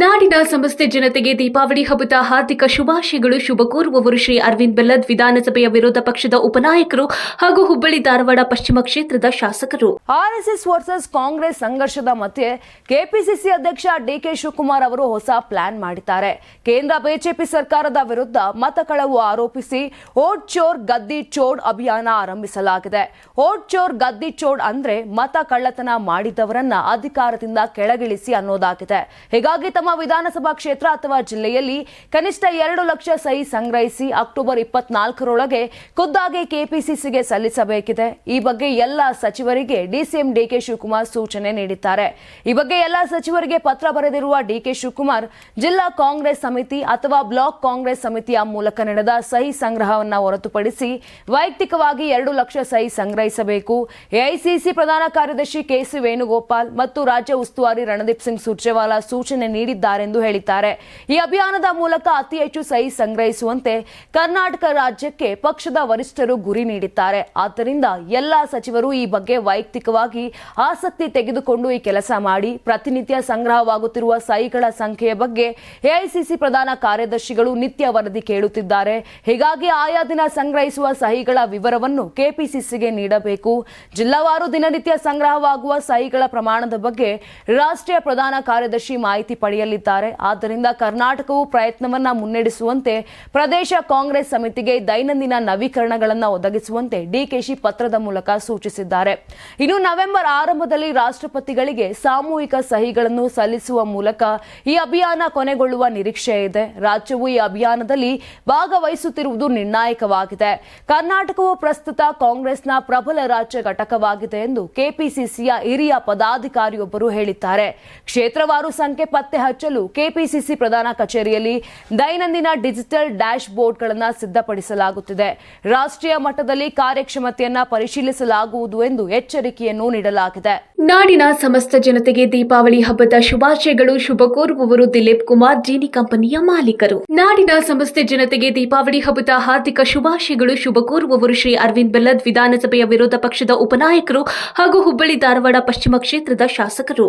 ನಾಡಿನ ಸಮಸ್ತ ಜನತೆಗೆ ದೀಪಾವಳಿ ಹಬ್ಬದ ಹಾರ್ದಿಕ ಶುಭಾಶಯಗಳು. ಶುಭ ಕೋರುವವರು ಶ್ರೀ ಅರವಿಂದ್ ಬೆಲ್ಲದ್ ವಿಧಾನಸಭೆಯ ವಿರೋಧ ಪಕ್ಷದ ಉಪನಾಯಕರು ಹಾಗೂ ಹುಬ್ಬಳ್ಳಿ ಧಾರವಾಡ ಪಶ್ಚಿಮ ಕ್ಷೇತ್ರದ ಶಾಸಕರು. ಆರ್ಎಸ್ಎಸ್ ವರ್ಸಸ್ ಕಾಂಗ್ರೆಸ್ ಸಂಘರ್ಷದ ಮಧ್ಯೆ ಕೆಪಿಸಿಸಿ ಅಧ್ಯಕ್ಷ ಡಿಕೆ ಶಿವಕುಮಾರ್ ಅವರು ಹೊಸ ಪ್ಲಾನ್ ಮಾಡಿದ್ದಾರೆ. ಕೇಂದ್ರ ಬಿಜೆಪಿ ಸರ್ಕಾರದ ವಿರುದ್ಧ ಮತ ಕಳವು ಆರೋಪಿಸಿ ಓಟ್ ಚೋರ್ ಗದ್ದಿ ಚೋಡ್ ಅಭಿಯಾನ ಆರಂಭಿಸಲಾಗಿದೆ. ಓಟ್ ಚೋರ್ ಗದ್ದಿ ಚೋಡ್ ಅಂದ್ರೆ ಮತ ಕಳ್ಳತನ ಮಾಡಿದವರನ್ನ ಅಧಿಕಾರದಿಂದ ಕೆಳಗಿಳಿಸಿ ಅನ್ನೋದಾಗಿದೆ. ಹೀಗಾಗಿ ತಮ್ಮ ವಿಧಾನಸಭಾ ಕ್ಷೇತ್ರ ಅಥವಾ ಜಿಲ್ಲೆಯಲ್ಲಿ ಕನಿಷ್ಠ ಎರಡು ಲಕ್ಷ ಸಹಿ ಸಂಗ್ರಹಿಸಿ ಅಕ್ಟೋಬರ್ ಇಪ್ಪತ್ನಾಲ್ಕರೊಳಗೆ ಖುದ್ದಾಗಿ ಕೆಪಿಸಿಸಿಗೆ ಸಲ್ಲಿಸಬೇಕಿದೆ. ಈ ಬಗ್ಗೆ ಎಲ್ಲ ಸಚಿವರಿಗೆ ಡಿಸಿಎಂ ಡಿಕೆ ಶಿವಕುಮಾರ್ ಸೂಚನೆ ನೀಡಿದ್ದಾರೆ. ಈ ಬಗ್ಗೆ ಎಲ್ಲ ಸಚಿವರಿಗೆ ಪತ್ರ ಬರೆದಿರುವ ಡಿಕೆ ಶಿವಕುಮಾರ್, ಜಿಲ್ಲಾ ಕಾಂಗ್ರೆಸ್ ಸಮಿತಿ ಅಥವಾ ಬ್ಲಾಕ್ ಕಾಂಗ್ರೆಸ್ ಸಮಿತಿಯ ಮೂಲಕ ನಡೆದ ಸಹಿ ಸಂಗ್ರಹವನ್ನು ಹೊರತುಪಡಿಸಿ ವೈಯಕ್ತಿಕವಾಗಿ ಎರಡು ಲಕ್ಷ ಸಹಿ ಸಂಗ್ರಹಿಸಬೇಕು. ಎಐಸಿಸಿ ಪ್ರಧಾನ ಕಾರ್ಯದರ್ಶಿ ಕೆಸಿ ವೇಣುಗೋಪಾಲ್ ಮತ್ತು ರಾಜ್ಯ ಉಸ್ತುವಾರಿ ರಣದೀಪ್ ಸಿಂಗ್ ಸುರ್ಜೇವಾಲಾ ಸೂಚನೆ ನೀಡಿದ್ದಾರೆಂದು ಹೇಳಿದ್ದಾರೆ. ಈ ಅಭಿಯಾನದ ಮೂಲಕ ಅತಿ ಹೆಚ್ಚು ಸಹಿ ಸಂಗ್ರಹಿಸುವಂತೆ ಕರ್ನಾಟಕ ರಾಜ್ಯಕ್ಕೆ ಪಕ್ಷದ ವರಿಷ್ಠರು ಗುರಿ ನೀಡಿದ್ದಾರೆ. ಆದ್ದರಿಂದ ಎಲ್ಲಾ ಸಚಿವರು ಈ ಬಗ್ಗೆ ವೈಯಕ್ತಿಕವಾಗಿ ಆಸಕ್ತಿ ತೆಗೆದುಕೊಂಡು ಈ ಕೆಲಸ ಮಾಡಿ, ಪ್ರತಿನಿತ್ಯ ಸಂಗ್ರಹವಾಗುತ್ತಿರುವ ಸಹಿಗಳ ಸಂಖ್ಯೆಯ ಬಗ್ಗೆ ಎಐಸಿಸಿ ಪ್ರಧಾನ ಕಾರ್ಯದರ್ಶಿಗಳು ನಿತ್ಯ ವರದಿ ಕೇಳುತ್ತಿದ್ದಾರೆ. ಹೀಗಾಗಿ ಆಯಾ ದಿನ ಸಂಗ್ರಹಿಸುವ ಸಹಿಗಳ ವಿವರವನ್ನು ಕೆಪಿಸಿಸಿಗೆ ನೀಡಬೇಕು. ಜಿಲ್ಲಾವಾರು ದಿನನಿತ್ಯ ಸಂಗ್ರಹವಾಗುವ ಸಹಿಗಳ ಪ್ರಮಾಣದ ಬಗ್ಗೆ ರಾಷ್ಟ್ರೀಯ ಪ್ರಧಾನ ಕಾರ್ಯದರ್ಶಿ ಮಾಹಿತಿ ಪಡೆಯಲಿದ್ದಾರೆ ಆದ್ದರಿಂದ ಕರ್ನಾಟಕವು ಪ್ರಯತ್ನವನ್ನ ಮುನ್ನಡೆಸುವಂತೆ ಪ್ರದೇಶ ಕಾಂಗ್ರೆಸ್ ಸಮಿತಿಗೆ ದೈನಂದಿನ ನವೀಕರಣಗಳನ್ನು ಒದಗಿಸುವಂತೆ ಡಿಕೆಶಿ ಪತ್ರದ ಮೂಲಕ ಸೂಚಿಸಿದ್ದಾರೆ. ಇನ್ನು ನವೆಂಬರ್ ಆರಂಭದಲ್ಲಿ ರಾಷ್ಟ್ರಪತಿಗಳಿಗೆ ಸಾಮೂಹಿಕ ಸಹಿಗಳನ್ನು ಸಲ್ಲಿಸುವ ಮೂಲಕ ಈ ಅಭಿಯಾನ ಕೊನೆಗೊಳ್ಳುವ ನಿರೀಕ್ಷೆ ಇದೆ. ರಾಜ್ಯವು ಈ ಅಭಿಯಾನದಲ್ಲಿ ಭಾಗವಹಿಸುತ್ತಿರುವುದು ನಿರ್ಣಾಯಕವಾಗಿದೆ. ಕರ್ನಾಟಕವು ಪ್ರಸ್ತುತ ಕಾಂಗ್ರೆಸ್ನ ಪ್ರಬಲ ರಾಜ್ಯ ಘಟಕವಾಗಿದೆ ಎಂದು ಕೆಪಿಸಿಸಿಯ ಹಿರಿಯ ಪದಾಧಿಕಾರಿಯೊಬ್ಬರು ಹೇಳಿದ್ದಾರೆ. ಕ್ಷೇತ್ರವಾರು ಸಂಖ್ಯೆ ಪತ್ತೆ ಹಚ್ಚಲು ಕೆಪಿಸಿಸಿ ಪ್ರಧಾನ ಕಚೇರಿಯಲ್ಲಿ ದೈನಂದಿನ ಡಿಜಿಟಲ್ ಡ್ಯಾಶ್ ಬೋರ್ಡ್ಗಳನ್ನು ಸಿದ್ಧಪಡಿಸಲಾಗುತ್ತಿದೆ. ರಾಷ್ಟ್ರೀಯ ಮಟ್ಟದಲ್ಲಿ ಕಾರ್ಯಕ್ಷಮತೆಯನ್ನು ಪರಿಶೀಲಿಸಲಾಗುವುದು ಎಂದು ಎಚ್ಚರಿಕೆಯನ್ನು ನೀಡಲಾಗಿದೆ. ನಾಡಿನ ಸಮಸ್ತ ಜನತೆಗೆ ದೀಪಾವಳಿ ಹಬ್ಬದ ಶುಭಾಶಯಗಳು. ಶುಭ ಕೋರುವವರು ದಿಲೀಪ್ ಕುಮಾರ್, ಜೀನಿ ಕಂಪನಿಯ ಮಾಲೀಕರು. ನಾಡಿನ ಸಮಸ್ತ ಜನತೆಗೆ ದೀಪಾವಳಿ ಹಬ್ಬದ ಹಾರ್ದಿಕ ಶುಭಾಶಯಗಳು. ಶುಭ ಕೋರುವವರು ಶ್ರೀ ಅರವಿಂದ್ ಬೆಲ್ಲದ್ ವಿಧಾನಸಭೆಯ ವಿರೋಧ ಪಕ್ಷದ ಉಪನಾಯಕರು ಹಾಗೂ ಹುಬ್ಬಳ್ಳಿ ಧಾರವಾಡ ಪಶ್ಚಿಮ ಕ್ಷೇತ್ರದ ಶಾಸಕರು.